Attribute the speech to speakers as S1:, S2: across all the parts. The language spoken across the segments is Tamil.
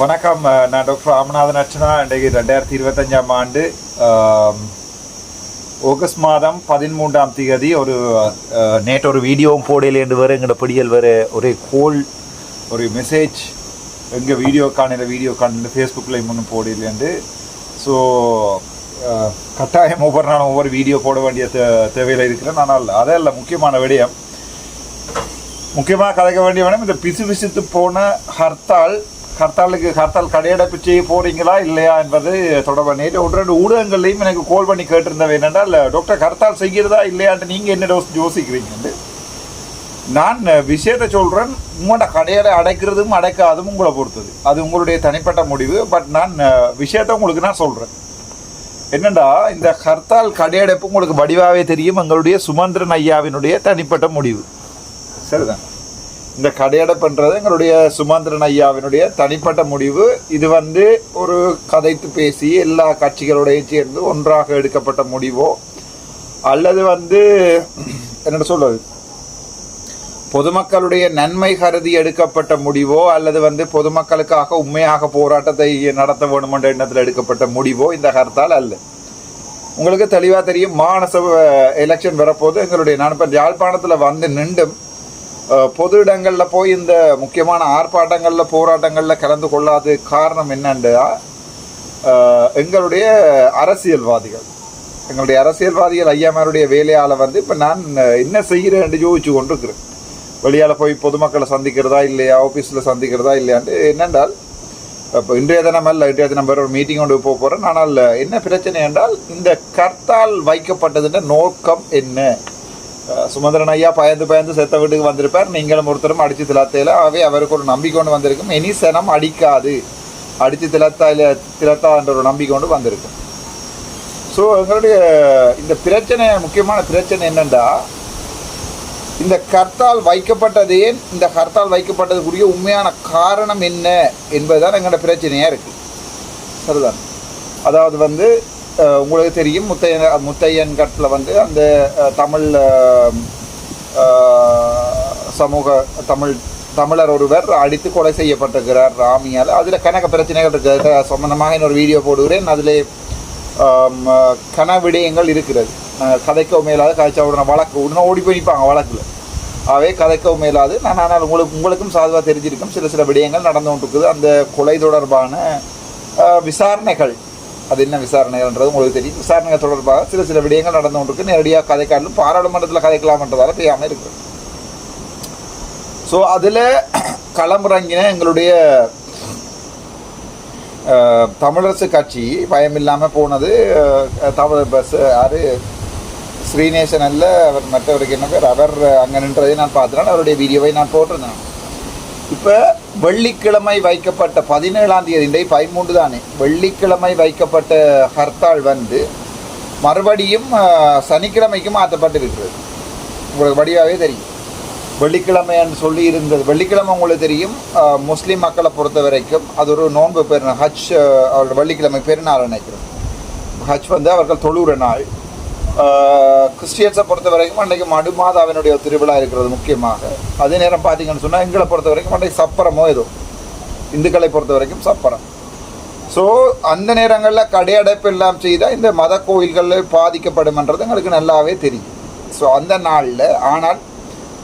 S1: வணக்கம் நான் டாக்டர் ராமநாதன் அர்ச்சனா. இன்றைக்கு ரெண்டாயிரத்தி இருபத்தஞ்சாம் ஆண்டு ஆகஸ்ட் மாதம் பதிமூன்றாம் தேதி ஒரு நேற்று ஒரு வீடியோவும் போடையிலேருந்து வர எங்களோட படியல் வர ஒரு கோல் ஒரு மெசேஜ் எங்கள் வீடியோ காணில வீடியோ காணில ஃபேஸ்புக்கில் இன்னும் போடையிலேருந்து ஸோ கட்டாயம் ஒவ்வொரு நாளும் ஒவ்வொரு வீடியோ போட வேண்டிய தே தேவையில் இருக்கிறேன். ஆனால் இல்லை முக்கியமான விடயம். முக்கியமாக கதைக்க வேண்டிய வேணும் இந்த பிசு பிசுத்து போன ஹர்த்தால் ஹர்த்தாலுக்கு ஹர்த்தால் கடையடைப்பு செய்ய போறீங்களா இல்லையா என்பது தொடர்பாக நேற்று ஒன்று ரெண்டு ஊடகங்கள்லையும் எனக்கு கால் பண்ணி கேட்டிருந்தவ என்னென்றால் டாக்டர் ஹர்த்தால் செய்கிறதா இல்லையான்ட்டு நீங்கள் என்ன யோசி- யோசிக்கிறீங்கன்னு நான் விஷயத்தை சொல்கிறேன் உங்களோட கடையடை அடைக்கிறதும் அடைக்காதும் உங்களை பொறுத்தது. அது உங்களுடைய தனிப்பட்ட முடிவு பட் நான் விஷயத்த விஷயத்தை உங்களுக்கு நான் சொல்கிறேன் என்னண்டா இந்த ஹர்த்தால் கடையடைப்பு உங்களுக்கு வடிவாகவே தெரியும் எங்களுடைய சுமந்திரன் ஐயாவினுடைய தனிப்பட்ட முடிவு. சரிதான். இந்த கடையடை பண்ணுறது எங்களுடைய சுமந்திரன் ஐயாவினுடைய தனிப்பட்ட முடிவு. இது வந்து ஒரு கதைத்து பேசி எல்லா கட்சிகளோடையும் சேர்ந்து ஒன்றாக எடுக்கப்பட்ட முடிவோ அல்லது வந்து என்னென்ன சொல்றது? பொதுமக்களுடைய நன்மை கருதி எடுக்கப்பட்ட முடிவோ அல்லது வந்து பொதுமக்களுக்காக உண்மையாக போராட்டத்தை நடத்த வேண்டும் என்ற எண்ணத்தில் எடுக்கப்பட்ட முடிவோ இந்த கருத்தால் அல்ல. உங்களுக்கு தெளிவாக தெரியும் மாநசப எலெக்ஷன் வரப்போது எங்களுடைய நண்பன் யாழ்ப்பாணத்தில் வந்து நின்றும் பொது இடங்களில் போய் இந்த முக்கியமான ஆர்ப்பாட்டங்களில் போராட்டங்களில் கலந்து கொள்ளாத காரணம் என்னண்டா எங்களுடைய அரசியல்வாதிகள். எங்களுடைய அரசியல்வாதிகள் ஐயாமாருடைய வேலையால் வந்து இப்போ நான் என்ன செய்கிறேன் யோசிச்சு கொண்டிருக்கிறேன். வெளியால் போய் பொதுமக்களை சந்திக்கிறதா இல்லையா ஆஃபீஸில் சந்திக்கிறதா இல்லையான்ட்டு என்னென்றால் இப்போ இன்றைய தினம் அல்ல இன்றைய தினம் வேறு ஒரு மீட்டிங் கொண்டு போக போகிறேன் ஆனால் என்ன பிரச்சனை என்றால் இந்த கர்த்தால் வைக்கப்பட்டதுன்ற நோக்கம் என்ன? சுமந்திரன் ஐயா பயந்து பயந்து செத்த வீட்டுக்கு வந்திருப்பார். நீங்களும் ஒருத்தரும் அடிச்சு திலத்தையில் அவை அவருக்கு ஒரு நம்பிக்கை கொண்டு வந்திருக்கும். இனி சனம் அடிக்காது. அடிச்சு திலத்தாயில திலத்தா என்ற ஒரு நம்பிக்கை கொண்டு வந்திருக்கும். ஸோ எங்களுடைய இந்த பிரச்சனை முக்கியமான பிரச்சனை என்னண்டா இந்த கர்த்தால் வைக்கப்பட்டதே இந்த கர்த்தால் வைக்கப்பட்டதுக்குரிய உண்மையான காரணம் என்ன என்பதுதான் எங்களோட பிரச்சனையாக இருக்குது சரிதான். அதாவது வந்து உங்களுக்கு தெரியும் முத்தையன் முத்தையன் கட்டில் வந்து அந்த தமிழ் சமூக தமிழ் தமிழர் ஒருவர் அடித்து கொலை செய்யப்பட்டிருக்கிறார் ராமியால். அதில் கணக்க பிரச்சனைகள் இருக்கிறது சம்பந்தமாக இன்னொரு வீடியோ போடுகிறேன். அதில் கன விடயங்கள் இருக்கிறது. அஹ், கதைக்கவும் மேலாது கதைச்சா உடனே வழக்கு உடனே ஓடி போய் நிற்பாங்க வழக்கில். அவை கதைக்கவும் மேலாது. நான் ஆனால் உங்களுக்கு உங்களுக்கும் சாதுவாக தெரிஞ்சிருக்கும். சில சில விடயங்கள் நடந்து கொண்டிருக்குது. அந்த கொலை தொடர்பான விசாரணைகள் அது என்ன விசாரணைகள்ன்றது உங்களுக்கு தெரியும். விசாரணைகள் தொடர்பாக சில சில விடயங்கள் நடந்து கொண்டிருக்கு. நேரடியாக கதைக்காலும் பாராளுமன்றத்தில் கதைக்கலாம்ன்றதால தெரியாமல் இருக்குது. ஸோ அதில் களமிறங்கின எங்களுடைய தமிழரசு கட்சி பயமில்லாமல் போனது அஹ், தமிழ் பஸ் யாரு? ஸ்ரீநேசன் அல்ல அவர் மற்றவருக்கு என்ன பேர்? அவர் அங்கே நின்றதை நான் பார்த்தேன் அவருடைய வீடியோவை நான் போட்டிருந்தேன். இப்போ வெள்ளிக்கிழமை வைக்கப்பட்ட பதினேழாம் தேதி இன்றைக்கு பதிமூன்று தானே? வெள்ளிக்கிழமை வைக்கப்பட்ட ஹர்த்தால் வந்து மறுபடியும் அஹ், சனிக்கிழமைக்கு மாற்றப்பட்டிருக்கிறது. உங்களுக்கு வடிவாகவே தெரியும். வெள்ளிக்கிழமைன்னு சொல்லி இருந்தது. வெள்ளிக்கிழமை உங்களுக்கு தெரியும். முஸ்லீம் மக்களை பொறுத்த வரைக்கும் அது ஒரு நோன்பு பெருநாள் ஹஜ் அவரோட வெள்ளிக்கிழமை பெருநாள் நினைக்கிறோம் ஹஜ் வந்து அவர்கள் தொழுகிற நாள். கிறிஸ்டியன்ஸை பொறுத்த வரைக்கும் அன்றைக்கு மடுமாதாவினுடைய திருவிழா இருக்கிறது முக்கியமாக. அதே நேரம் பார்த்தீங்கன்னு சொன்னால் எங்களை பொறுத்த வரைக்கும் அன்றைக்கு சப்பரமோ ஏதோ. இந்துக்களை பொறுத்த வரைக்கும் சப்பரம். ஸோ அந்த நேரங்களில் கடையடைப்பு எல்லாம் செய்தால் இந்த மத கோயில்களில் பாதிக்கப்படும்ன்றது எங்களுக்கு நல்லாவே தெரியும். ஸோ அந்த நாளில் ஆனால்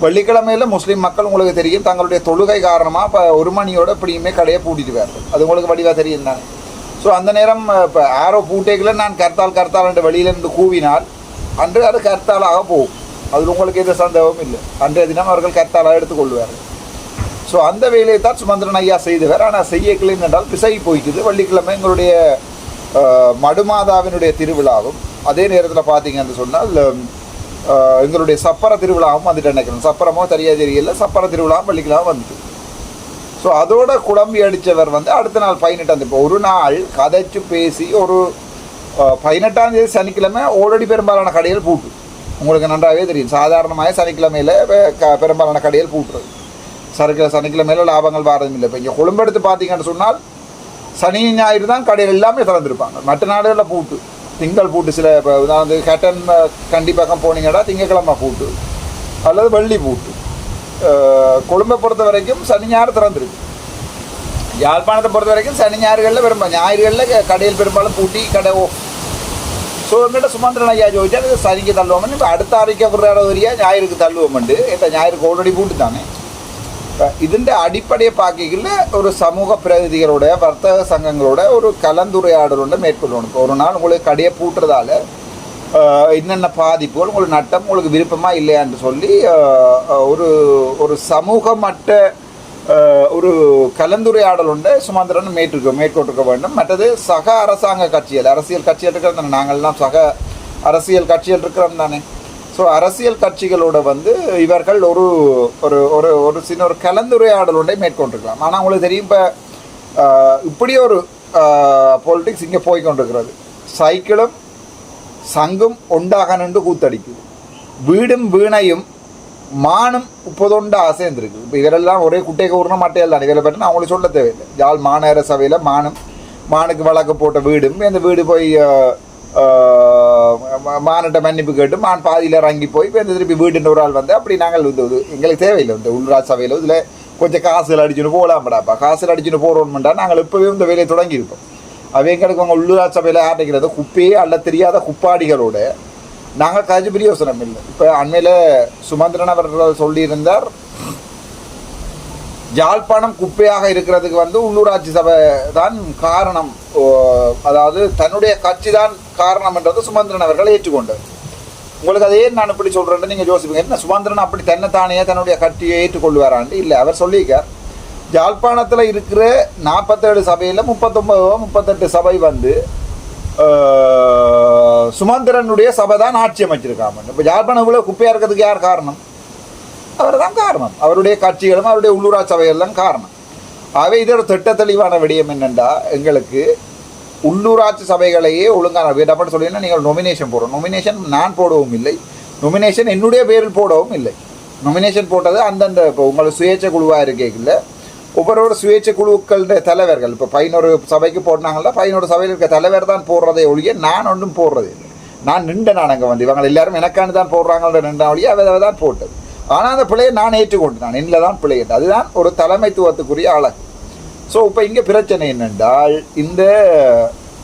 S1: வெள்ளிக்கிழமையில் முஸ்லீம் மக்கள் உங்களுக்கு தெரியும் தங்களுடைய தொழுகை காரணமாக இப்போ ஒரு மணியோட இப்படியுமே கடையை பூட்டிடுவார்கள் அது உங்களுக்கு வடிவாக தெரியும் தானே? ஸோ அந்த நேரம் இப்போ ஆரோ பூட்டைகளை நான் கர்த்தால் கர்த்தால் என்று வெளியிலிருந்து கூவினால் அன்று அது கர்த்தாலாக போகும். அதில் உங்களுக்கு எந்த சந்தேகமும் இல்லை. அன்றைய தினம் அவர்கள் கர்த்தாலாக எடுத்துக்கொள்வார்கள். ஸோ அந்த வேலையை தான் சுமந்திரன் ஐயா செய்தவர் ஆனால் செய்யக்கலைன்னு என்றால் பிசகி போய்க்குது. வள்ளிக்கிழமை எங்களுடைய மடுமாதாவினுடைய திருவிழாவும் அதே நேரத்தில் பார்த்தீங்கன்னு சொன்னால் எங்களுடைய சப்பர திருவிழாவும் வந்துட்டு நினைக்கிறேன். சப்பரமோ தெரியாத தெரியல. சப்பர திருவிழாவும் வள்ளிக்கிழமை வந்துட்டு. ஸோ அதோட குழம்பி அடித்தவர் வந்து அடுத்த நாள் பதினெட்டாம் தேதி. இப்போ ஒரு நாள் கதைச்சு பேசி ஒரு பதினெட்டாம் தேதி சனிக்கிழமை ஆல்ரெடி பெரும்பாலான கடைகள் பூட்டு. உங்களுக்கு நன்றாகவே தெரியும். சாதாரணமாக சனிக்கிழமையில் க- பெரும்பாலான கடைகள் பூட்டுறது. சரக்கு சனிக்கிழமையில லாபங்கள் வாரதும் இல்லை. இப்போ இங்கே கொழும்பெடுத்து பார்த்தீங்கன்னு சொன்னால் சனி ஞாயிறு தான் கடைகள் எல்லாமே திறந்துருப்பாங்க. மற்ற நாடுகளில் பூட்டு. திங்கள் பூட்டு சில இப்போ உதாரணத்து கட்டன் கண்டி பக்கம் போனீங்கன்னா திங்கக்கிழமை பூட்டு. அல்லது வெள்ளி பூட்டு. கொழும்பை பொறுத்த வரைக்கும் சனி ஞாயிறு திறந்துருக்கு. யாழ்ப்பாணத்தை பொறுத்த வரைக்கும் சனி ஞாயிறுகளில் பெரும்பாலும் ஞாயிறுகளில் கடையில் பெரும்பாலும் பூட்டி கடை സോ എന്നിട്ട് സുമന്ത്രൻ അയ്യാ ചോദിച്ചാൽ ഇത് ശനിക്ക് തള്ളുവാൻ ഇപ്പം അടുത്ത ആറിക്ക് കുറേ വരിക ഞായർക്ക് തള്ളുവാമുണ്ട് എന്താ ഞായർക്ക് ഓൾറെഡി പൂട്ടിത്താണേ ഇതിൻ്റെ அடிப்படையை பார்க்கல ஒரு சமூக பிரதிநிதிகளோட வர்த்தக சங்கங்களோட ஒரு கலந்துரையாடலோட மேற்கொள்ளணும் ஒரு நாள் உங்களுக்கு கடையை பூட்டுறதால என்னென்ன பாதிப்புகள் உங்களுக்கு நட்டம் உங்களுக்கு விருப்பமாக இல்லையான்னு சொல்லி ஒரு ஒரு சமூகமற்ற ஒரு கலந்துரையாடல் உண்டு சுமந்திரன் மேற்கொள்ள மேற்கொண்டிருக்க வேண்டும். மற்றது சக அரசாங்க கட்சிகள் அரசியல் கட்சிகள் இருக்கிறது தானே. நாங்கள்லாம் சக அரசியல் கட்சிகள் இருக்கிறோம் தானே. ஸோ அரசியல் கட்சிகளோட வந்து இவர்கள் ஒரு ஒரு ஒரு ஒரு சின்ன ஒரு கலந்துரையாடல் ஒன்றை மேற்கொண்டிருக்கலாம். ஆனால் உங்களுக்கு தெரியும் இப்போ இப்படி ஒரு பொலிட்டிக்ஸ் இங்கே போய் கொண்டிருக்கிறது. சைக்கிளும் சங்கும் உண்டாக நின்று கூத்தடிக்குது. வீடும் வீணையும் மானம் இப்போதொண்டு ஆசைந்திருக்கு இப்போ இவரெல்லாம் ஒரே குட்டை கூறுன மட்டையல் தான். இவரை பற்றி நான் அவங்களுக்கு சொல்ல தேவையில்லை. யாழ் மாநகர சபையில் மானம் மானுக்கு வழக்கு போட்ட வீடும் அந்த வீடு போய் மானிட்ட மன்னிப்பு கேட்டு மான் பாதியில் இறங்கி போய் இப்போ இந்த திருப்பி வீடுன்ற ஒரு ஆள் வந்து அப்படி நாங்கள் இந்த இது எங்களுக்கு தேவையில்லை. இந்த உள்ளாட்சி சபையில் இதில் கொஞ்சம் காசுகள் அடிச்சுன்னு போகலாம்டாப்பா காசுகள் அடிச்சுன்னு போகிறோம்டா நாங்கள் இப்போவே இந்த வேலையை தொடங்கியிருப்போம் அவங்க எங்களுக்கு அவங்க உள்ளூராட்சி சபையில் ஆட்டைக்கிறது குப்பையே அல்ல தெரியாத குப்பாடிகளோட நாங்கள் கஜ பிரியோசனம் இல்லை. இப்போ அண்மையில் சுமந்திரன் அவர்கள் சொல்லியிருந்தார் யாழ்ப்பாணம் குப்பையாக இருக்கிறதுக்கு வந்து உள்ளூராட்சி சபை தான் காரணம். ஓ, அதாவது தன்னுடைய கட்சி தான் காரணம் என்றது சுமந்திரன் அவர்கள் ஏற்றுக்கொண்டார். உங்களுக்கு அதே நான் இப்படி சொல்கிறேன்னு நீங்கள் யோசிப்பீங்க. என்ன சுமந்திரன் அப்படி தன்னைத்தானே தன்னுடைய கட்சியை ஏற்றுக்கொள்வாரான்ட்டு? இல்லை அவர் சொல்லியிருக்கார் யாழ்ப்பாணத்தில் இருக்கிற நாற்பத்தேழு சபையில் முப்பத்தொம்பதோ முப்பத்தெட்டு சபை வந்து சுமந்திரனுடைய சபை தான் ஆட்சி அமைச்சிருக்காம இப்போ யாழ்ப்பாணம் இவ்வளோ குப்பையாக இருக்கிறதுக்கு யார் காரணம்? அவர் தான் காரணம். அவருடைய கட்சிகளும் அவருடைய உள்ளூராட்சி சபைகள் காரணம். ஆகவே இதோட திட்ட தெளிவான விடயம் என்னென்றா எங்களுக்கு உள்ளூராட்சி சபைகளையே ஒழுங்கான வேண்டாப்பட்டு சொல்லினா நீங்கள் நொமினேஷன் போடுறோம் நொமினேஷன் நான் போடவும் இல்லை. நொமினேஷன் என்னுடைய பேரில் போடவும் இல்லை. நொமினேஷன் போட்டது அந்தந்த இப்போ உங்களுக்கு சுயேட்சை குழுவாக இருக்கேக்கில்ல ஒவ்வொரு சுயேட்சை குழுக்களுடைய தலைவர்கள். இப்போ பதினோரு சபைக்கு போட்டாங்கல்ல பதினோரு சபையில் இருக்க தலைவர் தான் போடுறதே ஒழிய நான் ஒன்றும் போடுறது இல்லை. நான் நின்ற நான் அங்கே வந்து. இவங்க எல்லாரும் எனக்கானு தான் போடுறாங்கன்ற நின்ற ஒழிய அவ தான் போட்டது. ஆனால் அந்த பிள்ளையை நான் ஏற்றுக்கொண்டு நான் என்னில் தான் பிள்ளையிட்டு அதுதான் ஒரு தலைமைத்துவத்துக்குரிய அழகு. ஸோ இப்போ இங்கே பிரச்சனை என்னென்றால் இந்த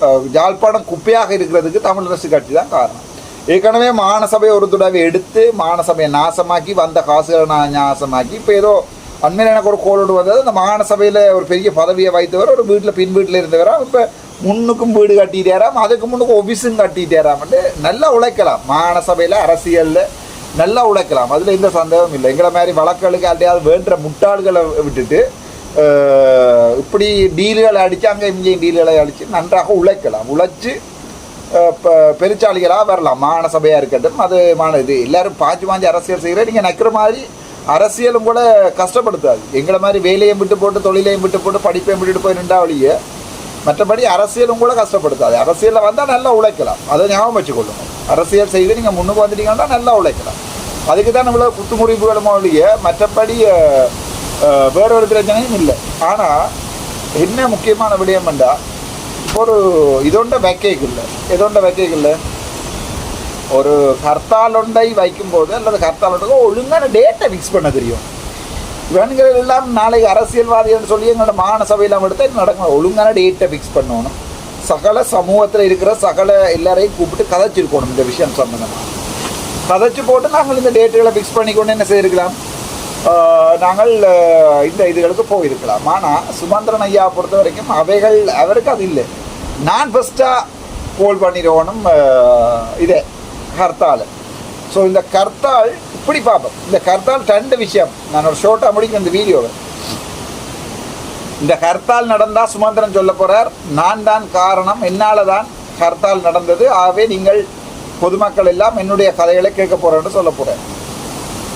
S1: அஹ், யாழ்ப்பாணம் குப்பையாக இருக்கிறதுக்கு தமிழரசு கட்சி தான் காரணம். ஏற்கனவே மானசபையை ஒரு தடவை எடுத்து மானசபையை நாசமாக்கி வந்த காசுகளை நான் நாசமாக்கி இப்போ ஏதோ அண்மையில் எனக்கு ஒரு கோலோடு வந்தது. அந்த மாநசபையில் ஒரு பெரிய பதவியை வைத்தவர் ஒரு வீட்டில் பின் வீட்டில் இருந்தவராம் இப்போ முன்னுக்கும் வீடு கட்டிட்டாராம் அதுக்கு முன்னுக்கு ஒபிஸும் கட்டிட்டாராம்ட்டு நல்லா உழைக்கலாம். மாநசபையில் அரசியலில் நல்லா உழைக்கலாம். அதில் எந்த சந்தேகமும் இல்லை. எங்களை மாதிரி வழக்குகளுக்கு அதையாவது வேண்டுற முட்டாள்களை விட்டுட்டு இப்படி டீல்களை அடித்து அங்கே இங்கேயும் டீல்களை அடித்து நன்றாக உழைக்கலாம். உழைச்சி இப்போ பெருச்சாளிகளாக வரலாம். மாகாண சபையாக இருக்கட்டும் அது மான இது. எல்லாரும் பாஞ்சு பாஞ்சு அரசியல் செய்கிற நீங்கள் நக்கிற மாதிரி அரசியலும் கூட கஷ்டப்படுத்தாது. எங்களை மாதிரி வேலையும் விட்டு போட்டு தொழிலையும் விட்டு போட்டு படிப்பையும் விட்டுட்டு போய் நின்றா வழியே மற்றபடி அரசியலும் கூட கஷ்டப்படுத்தாது. அரசியலில் வந்தால் நல்லா உழைக்கலாம். அதை ஞாபகம் வச்சுக்கொள்ளுங்க. அரசியல் செய்து நீங்கள் முன்னுக்கு வந்துட்டீங்கன்னா நல்லா உழைக்கலாம். அதுக்கு தான் நம்மள குத்துமுறிவுகளும் ஒழிய மற்றபடி அஹ், வேற ஒரு பிரச்சனையும் இல்லை. ஆனால் என்ன முக்கியமான விடயம் என்றா இப்போ ஒரு இதோண்ட வைக்கேக்கு இல்லை. இதொண்ட வைக்கேக்கு இல்லை? ஒரு கர்த்தால் வைக்கும்போது அல்லது கர்த்தால் ஒழுங்கான டேட்டை ஃபிக்ஸ் பண்ண தெரியும். இவன்கள் எல்லாம் நாளைக்கு அரசியல்வாதிகள்னு சொல்லி எங்களோட மாகாண சபையெல்லாம் எடுத்து நடக்கணும் ஒழுங்கான டேட்டை ஃபிக்ஸ் பண்ணணும். சகல சமூகத்தில் இருக்கிற சகல எல்லாரையும் கூப்பிட்டு கதைச்சிருக்கணும் இந்த விஷயம் சம்பந்தமாக கதைச்சு போட்டு நாங்கள் இந்த டேட்டுகளை ஃபிக்ஸ் பண்ணிக்கொண்டு என்ன செய்திருக்கலாம்? நாங்கள் இந்த இதுகளுக்கு போயிருக்கலாம். ஆனால் சுமந்திரன் ஐயா பொறுத்த வரைக்கும் அவைகள் அவருக்கு அது இல்லை. நான் ஃபஸ்ட்டாக கோல் பண்ணிடுவோனும் இதே. ஹர்த்தால் ஸோ இந்த கர்த்தால் இப்படி பார்ப்போம் இந்த கர்த்தால் ரெண்டு விஷயம். நான் ஒரு ஷோட்டாக முடிக்கும் இந்த வீடியோவை இந்த ஹர்த்தால் நடந்தால் சுமந்திரன் சொல்ல போகிறார் நான் தான் காரணம் என்னால் தான் ஹர்த்தால் நடந்தது. ஆகவே நீங்கள் பொதுமக்கள் எல்லாம் என்னுடைய கதைகளை கேட்க போகிறேன்னு சொல்ல போகிறேன்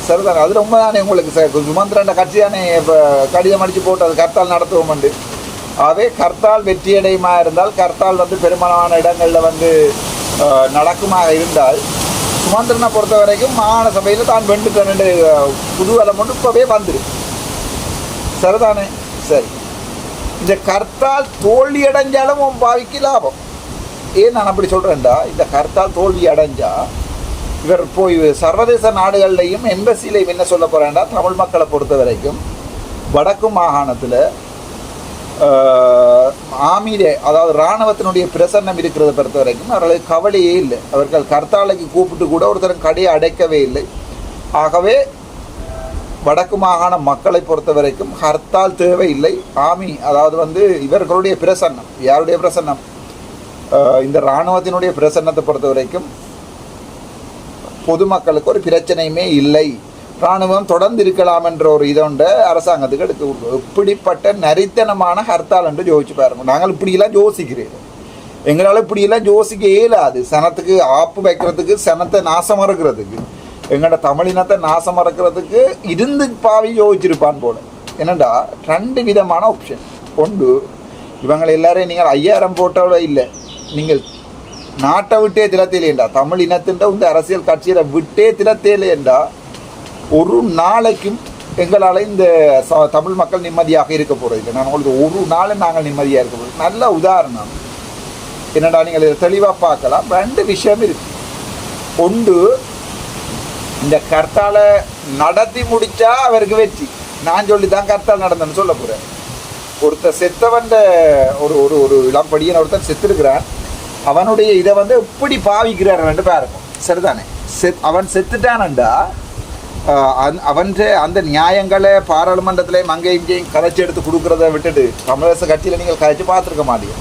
S1: சரிதானே? அது ரொம்ப தானே உங்களுக்கு சார் சுமந்திரன் கட்சி தானே இப்போ கடிதம் அடித்து போட்டு அது கர்த்தால் நடத்துவோம் அதே கர்த்தால் வெற்றியடையுமா இருந்தால் கர்த்தால் வந்து பெரும்பாலான இடங்களில் வந்து நடக்குமாக இருந்தால் சுமந்திரனை பொறுத்த வரைக்கும் மாகாண சபையில் தான் வெண்டுட்டேன் புதுவலம் ஒன்று இப்போவே வந்துடும் சரிதானே? சரி. இந்த கர்த்தால் தோல்வி அடைஞ்சாலும் உன் பாவிக்கு லாபம். ஏன் நான் அப்படி சொல்கிறேன்டா இந்த கர்த்தால் தோல்வி அடைஞ்சா இவர் போய் சர்வதேச நாடுகள்லையும் எம்பசிலையும் என்ன சொல்ல போகிறேன்டா தமிழ் மக்களை பொறுத்த வரைக்கும் வடக்கு மாகாணத்தில் ஆமீரே அதாவது இராணுவத்தினுடைய பிரசன்னம் இருக்கிறத பொறுத்த வரைக்கும் அவர்களுக்கு கவலையே இல்லை. அவர்கள் கர்த்தாலைக்கு கூப்பிட்டு கூட ஒருத்தரும் கடையை அடைக்கவே இல்லை. ஆகவே வடக்கு மாகாண மக்களை பொறுத்த வரைக்கும் ஹர்த்தால் தேவையில்லை. ஆமி அதாவது வந்து இவர்களுடைய பிரசன்னம். யாருடைய பிரசன்னம்? இந்த இராணுவத்தினுடைய பிரசன்னத்தை பொறுத்த வரைக்கும் பொதுமக்களுக்கு ஒரு பிரச்சனையுமே இல்லை. இராணுவம் தொடர்ந்து இருக்கலாம் என்ற ஒரு இதொண்ட அரசாங்கத்துக்கு எடுத்து விடுவோம் இப்படிப்பட்ட நரித்தனமான ஹர்த்தால் என்று யோசிச்சு பாருங்க. நாங்கள் இப்படியெல்லாம் யோசிக்கிறோம் எங்களால் இப்படியெல்லாம் யோசிக்க இயலாது. சனத்துக்கு ஆப்பு வைக்கிறதுக்கு சனத்தை நாசம் மறக்கிறதுக்கு. எங்களோட தமிழினத்தை நாசம் மறக்கிறதுக்கு இருந்து பாவி யோசிச்சிருப்பான் போல. என்னடா ரெண்டு விதமான ஆப்ஷன் ஒன்று இவங்களை எல்லாரையும் நீங்கள் ஐயாயிரம் போட்டோட இல்லை. நீங்கள் நாட்டை விட்டே திலத்திலேண்டா தமிழ் இனத்தின்ற இந்த அரசியல் கட்சியில் விட்டே திறத்தேலேண்டா ஒரு நாளைக்கும் எங்களால் இந்த ச- தமிழ் மக்கள் நிம்மதியாக இருக்க போறதில்லை நான் உங்களுக்கு ஒரு நாளும் நாங்கள் நிம்மதியாக இருக்க போகிறோம் நல்ல உதாரணம். என்னடா நீங்கள் இதை தெளிவாக பார்க்கலாம். ரெண்டு விஷயம் இருக்கு. ஒன்று இந்த கர்த்தால நடத்தி முடித்தா அவருக்கு வெற்றி. நான் சொல்லி தான் கர்த்தால் நடந்தேன்னு சொல்ல போகிறேன் ஒருத்தர் செத்தவன் ஒரு ஒரு ஒரு இளம்படியன் ஒருத்தன் செத்துருக்கிறான். அவனுடைய இதை வந்து எப்படி பாவிக்கிறார் ரெண்டு பேருக்கும். சரிதானே? செத் அவன் செத்துட்டானண்டா அவன் அந்த நியாயங்களை பாராளுமன்றத்திலையும் அங்கேயும் இங்கேயும் கலைச்சி எடுத்து கொடுக்குறத விட்டுட்டு தமிழரசு கட்சியில் நீங்கள் கதைச்சு பார்த்துருக்க மாட்டீங்க.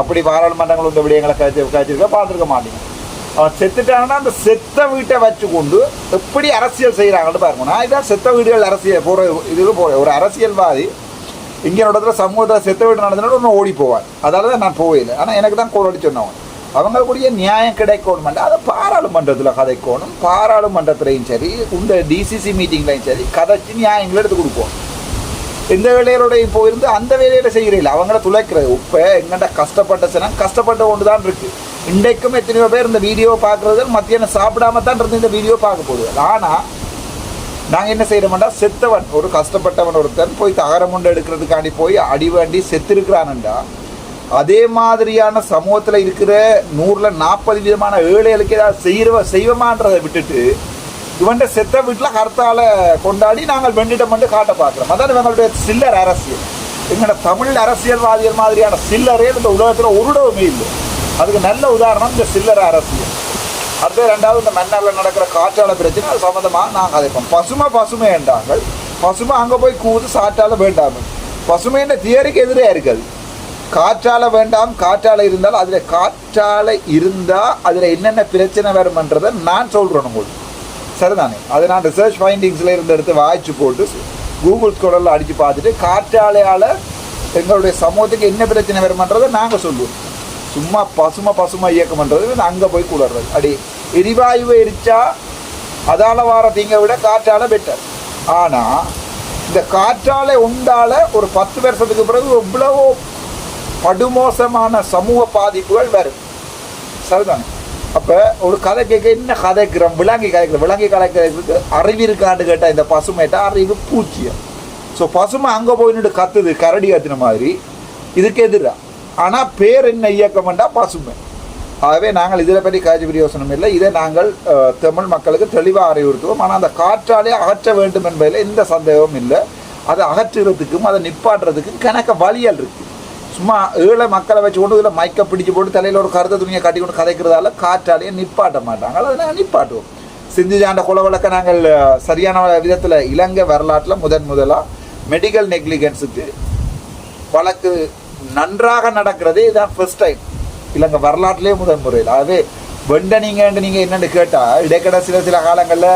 S1: அப்படி பாராளுமன்றங்கள் இந்த விடயங்களை கதைச்சு கதைச்சிருக்க பார்த்துருக்க மாட்டீங்க. அவன் செத்துட்டாங்கன்னா அந்த செத்த வீட்டை வச்சு கொண்டு எப்படி அரசியல் செய்கிறாங்கன்னு பாருங்க. நான் இதான் செத்த வீடுகள் அரசியல் போகிற இதுக்கு போகிற ஒரு அரசியல்வாதி இங்கே இடத்துல சமூகத்தில் செத்த வீடு நடந்தனால ஒன்று ஓடி போவார். அதால தான் நான் போகல ஆனால் எனக்கு தான் கோல் அடிச்சு சொன்னவன். அவங்களுக்குரிய நியாயம் கிடைக்கணும் அதை பாராளுமன்றத்தில் கதைக்கணும். பாராளுமன்றத்துலையும் சரி இந்த டிசிசி மீட்டிங்லையும் சரி கதைச்சு நியாயங்களை எடுத்து கொடுப்போம் இந்த வேலையோடையும் போயிருந்து அந்த வேலையில செய்கிறீங்களா அவங்கள துளைக்கிறது. இப்போ எங்கிட்ட கஷ்டப்பட்ட சனம் கஷ்டப்பட்ட ஒன்று தான் இருக்கு. இன்றைக்கும் எத்தனையோ பேர் இந்த வீடியோ பார்க்குறது மத்தியானம் சாப்பிடாம தான் இருந்து இந்த வீடியோ பார்க்க போகுது. ஆனால் நாங்கள் என்ன செய்யறோம்டா செத்தவன் ஒரு கஷ்டப்பட்டவன் ஒருத்தன் போய் தகரம் உண்டு எடுக்கிறதுக்காண்டி போய் அடி வேண்டி செத்திருக்கிறான்டா அதே மாதிரியான சமூகத்தில் இருக்கிற நூறில் நாற்பது விதமான ஏழைகளுக்கு ஏதாவது செய்யற செய்வமான்றதை விட்டுட்டு இவன்ட செத்த வீட்டில் கருத்தால கொண்டாடி நாங்கள் வெண்டிடம் வந்து காட்ட பார்க்குறோம். அதான் இவங்களுடைய சில்லர் அரசியல். எங்களோட தமிழ் அரசியல்வாதிகள் மாதிரியான சில்லரே இந்த உலகத்தில் ஒரு இல்லை. அதுக்கு நல்ல உதாரணம் இந்த சில்லற அரசியல். அடுத்து ரெண்டாவது இந்த மன்னாரில் நடக்கிற காற்றால பிரச்சனை அது சம்மந்தமாக நாங்கள் கதைப்போம் பசுமை பசுமை என்றாங்கள் பசுமை அங்கே போய் கூது சாற்றால வேண்டாம். பசுமைன்ற தியரிக்கு எதிரே இருக்காது. காற்றால வேண்டாம் காற்றால இருந்தால் அதில் காற்றால இருந்தால் அதில் என்னென்ன பிரச்சனை வரும்ன்றதை நான் சொல்கிறேன் உங்களுக்கு. சரிதானே? அதை நான் ரிசர்ச் ஃபைண்டிங்ஸில் இருந்து எடுத்து வாய்ச்சி போட்டு கூகுள் ஸ்கோலரில் அடித்து பார்த்துட்டு காற்றாலையால் எங்களுடைய சமூகத்துக்கு என்ன பிரச்சனை வருமன்றதை நாங்கள் சொல்லுவோம். சும்மா பசுமை பசுமை இயக்கம்ன்றது அங்கே போய் கூடுறது அடி எரிவாயுவை எரிச்சா அதால வார தீங்கை விட காற்றால பெட்டர் ஆனால் இந்த காற்றாலை உண்டால ஒரு பத்து வருஷத்துக்கு பிறகு எவ்வளவோ படுமோசமான சமூக பாதிப்புகள் வரும். சரிதானே? அப்போ ஒரு கதை கேட்க என்ன கதைக்கிறோம் விலங்கி கதைக்கிறோம் விலங்கி கலைக்கிறதுக்கு அறிவு இருக்கான்னு கேட்டால் இந்த பசுமைட்டா அறிவு பூச்சியம். ஸோ பசுமை அங்கே போய் நின்று கத்துது கரடி கத்துன மாதிரி. இதுக்கு எதிராக ஆனால் பேர் என்ன இயக்கம்ண்டா பசுமை. ஆகவே நாங்கள் இதில் பற்றி காட்சி பிரயோசனம் இல்லை. இதை நாங்கள் தமிழ் மக்களுக்கு தெளிவாக அறிவுறுத்துவோம். ஆனால் அந்த காற்றாலே அகற்ற வேண்டும் என்பதில் எந்த சந்தேகமும் இல்லை. அதை அகற்றுறதுக்கும் அதை நிப்பாட்டுறதுக்கும் கணக்க வழியல் இருக்குது சும்மா ஏழை மக்களை வச்சு கொண்டு இதில் மைக்கை பிடிச்சு போட்டு தலையில் ஒரு கருத்த துணியை கட்டி கொண்டு கதைக்கிறதால காற்றாலேயே நிப்பாட்ட மாட்டாங்க. அதை நாங்கள் நிப்பாட்டுவோம். சிந்திஜாண்ட குல வழக்க நாங்கள் சரியான விதத்தில் இலங்கை வரலாற்றில் முதன் முதலாக மெடிக்கல் நெக்லிகன்ஸுக்கு வழக்கு நன்றாக நடக்கிறதே இதான் ஃபர்ஸ்ட் டைம் இலங்கை வரலாற்றிலே முதன் முறையில். ஆகவே வெண்ட நீங்கள் நீங்கள் என்னென்னு கேட்டால் இடைக்கட சில சில காலங்களில்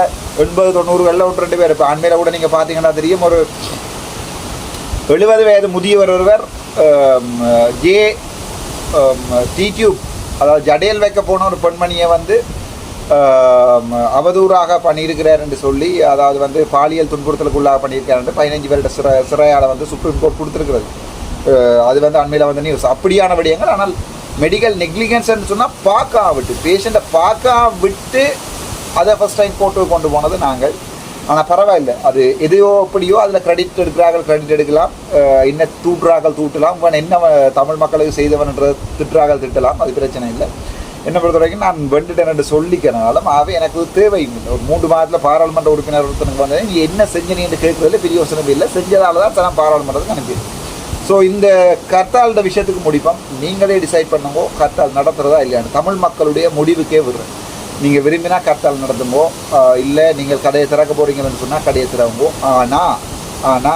S1: எண்பது தொண்ணூறுகளில் ஒன்று ரெண்டு பேர் இப்போ அண்மையில் கூட நீங்கள் பார்த்தீங்கன்னா தெரியும் ஒரு எழுபது வயது முதியவர் ஒருவர் ஜே டிடியூப் அதாவது ஜடையல் வைக்க போன ஒரு பெண்மணியை வந்து அவதூறாக பண்ணியிருக்கிறார் என்று சொல்லி அதாவது வந்து பாலியல் துன்புறுத்தலுக்குள்ளாக பண்ணியிருக்கார் என்று பதினஞ்சு வருட சிறை சிறையால் வந்து சுப்ரீம் கோர்ட் கொடுத்துருக்கிறது. அது வந்து அண்மையில் வந்து நியூஸ் அப்படியான விடயங்கள். ஆனால் மெடிக்கல் நெக்லிகன்ஸ்ன்னு சொன்னால் பார்க்க விட்டு பேஷண்ட்டை பார்க்கா விட்டு அதை ஃபஸ்ட் டைம் கோர்ட்டுக்கு கொண்டு போனது நாங்கள். ஆனால் பரவாயில்லை. அது எதையோ எப்படியோ அதில் கிரெடிட் எடுக்கிறார்கள் கிரெடிட் எடுக்கலாம். என்ன தூட்டுறார்கள் தூட்டலாம். என்ன தமிழ் மக்களுக்கு செய்தவன்ன்ற திட்டுறார்கள் திட்டலாம். அது பிரச்சனை இல்லை. என்னை பொறுத்த வரைக்கும் நான் வெண்டுட்டேன் என்று சொல்லிக்கிறனாலும் அவை எனக்கு தேவை ஒரு மூன்று மாதத்தில் பாராளுமன்ற உறுப்பினர் ஒருத்தனுக்கு வந்தது நீ என்ன செஞ்ச கேட்கறதுல பெரிய யோசனை இல்லை. செஞ்சதால தான் தான் பாராளுமன்றத்துக்கு அனுப்பிடு ஸோ இந்த கர்த்தாளோட விஷயத்துக்கு முடிப்போம். நீங்களே டிசைட் பண்ணுங்க. கர்த்தால் நடத்துகிறதா இல்லையான்னு தமிழ் மக்களுடைய முடிவுக்கே விடுறேன். நீங்கள் விரும்பினா கர்த்தால் நடத்துங்கோ. இல்லை நீங்கள் கடையை திறக்க போறீங்கன்னு சொன்னால் கடையை திறவுங்கோ ஆனா ஆனா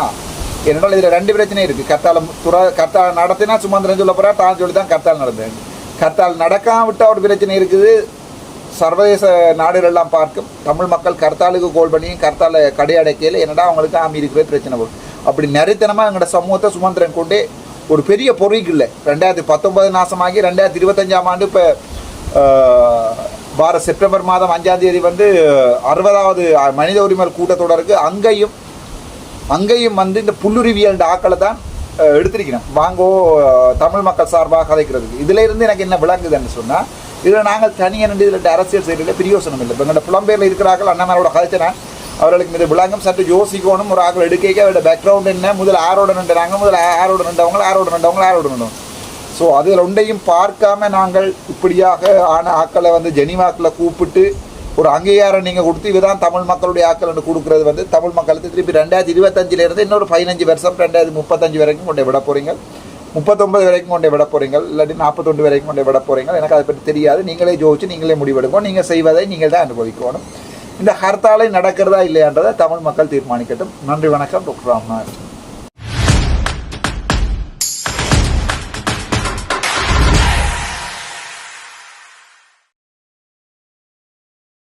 S1: என்னோட இதில் ரெண்டு பிரச்சனை இருக்குது கர்த்தாலம் துற கர்த்தால் நடத்தினா சுமந்திரன் சொல்ல போகிறா தான் சொல்லி தான் கர்த்தால் நடந்தேன் கர்த்தால் நடக்காம விட்டால் ஒரு பிரச்சனை இருக்குது. சர்வதேச நாடுகள் எல்லாம் பார்க்கும். தமிழ் மக்கள் கர்த்தாலுக்கு கோல் பண்ணி கர்த்தால கடையடைக்கையில் என்னடா அவங்களுக்கு ஆமி இருக்கிற பிரச்சனை வரும். அப்படி நெறித்தனமாக எங்களோட சமூகத்தை சுமந்திரன் கொண்டே ஒரு பெரிய பொறிக்கு இல்லை ரெண்டாயிரத்தி பத்தொன்பது நாசமாகி ரெண்டாயிரத்தி இருபத்தஞ்சாம் ஆண்டு இப்போ வார செப்டம்பர் மாதம் அஞ்சாம் தேதி வந்து அறுபதாவது மனித உரிமை கூட்டத்தொடருக்கு அங்கேயும் அங்கேயும் வந்து இந்த புல்லுருவியல் ஆக்களை தான் எடுத்திருக்கிறோம் வாங்கோ தமிழ் மக்கள் சார்பாக கதைக்கிறதுக்கு. இதுல இருந்து எனக்கு என்ன விளங்குதுன்னு சொன்னால் இதில் நாங்கள் தனியாக நின்று இதில் அரசியல் செய்யறதுல பிரியோசனம் இல்லை. இப்போ எங்களோட புலம்பெயரில் இருக்கிறார்கள் அண்ணனோட கதைச்சனா அவர்களுக்கு இது விளங்கும். சற்று யோசிக்கணும் ஒரு ஆக்கள் எடுக்க அவரோட பேக்ரவுண்ட் என்ன முதல் ஆரோட நின்றாங்க முதல் ஆரோட நின்றவங்க ஆரோட நின்றவங்க ஆரோட நின்றவங்க. ஸோ அதில் ரெண்டையும் பார்க்காம நாங்கள் இப்படியாக ஆன ஆக்களை வந்து ஜெனிவாக்கில் கூப்பிட்டு ஒரு அங்கீகாரம் நீங்கள் கொடுத்து இதுதான் தமிழ் மக்களுடைய ஆக்கள் என்று கொடுக்குறது வந்து தமிழ் மக்களுக்கு திருப்பி ரெண்டாயிரத்தி இருபத்தஞ்சிலேருந்து இன்னொரு பதினஞ்சு வருஷம் ரெண்டாயிரத்தி முப்பத்தஞ்சு வரைக்கும் கொண்டு விட போகிறீங்க முப்பத்தொம்பது வரைக்கும் கொண்டு விட போகிறீங்க இல்லாட்டி நாற்பத்தொன்று வரைக்கும் கொண்டு விட போகிறீங்க எனக்கு அதை பற்றி தெரியாது. நீங்களே ஜோதிச்சு நீங்களே முடிவெடுங்க நீங்கள் செய்வதை நீங்கள் தான் அனுபவிக்கணும். இந்த ஹர்த்தாலை நடக்கிறதா இல்லையான்றதை தமிழ் மக்கள் தீர்மானிக்கட்டும். நன்றி வணக்கம். டாக்டர் ராம்நாத்.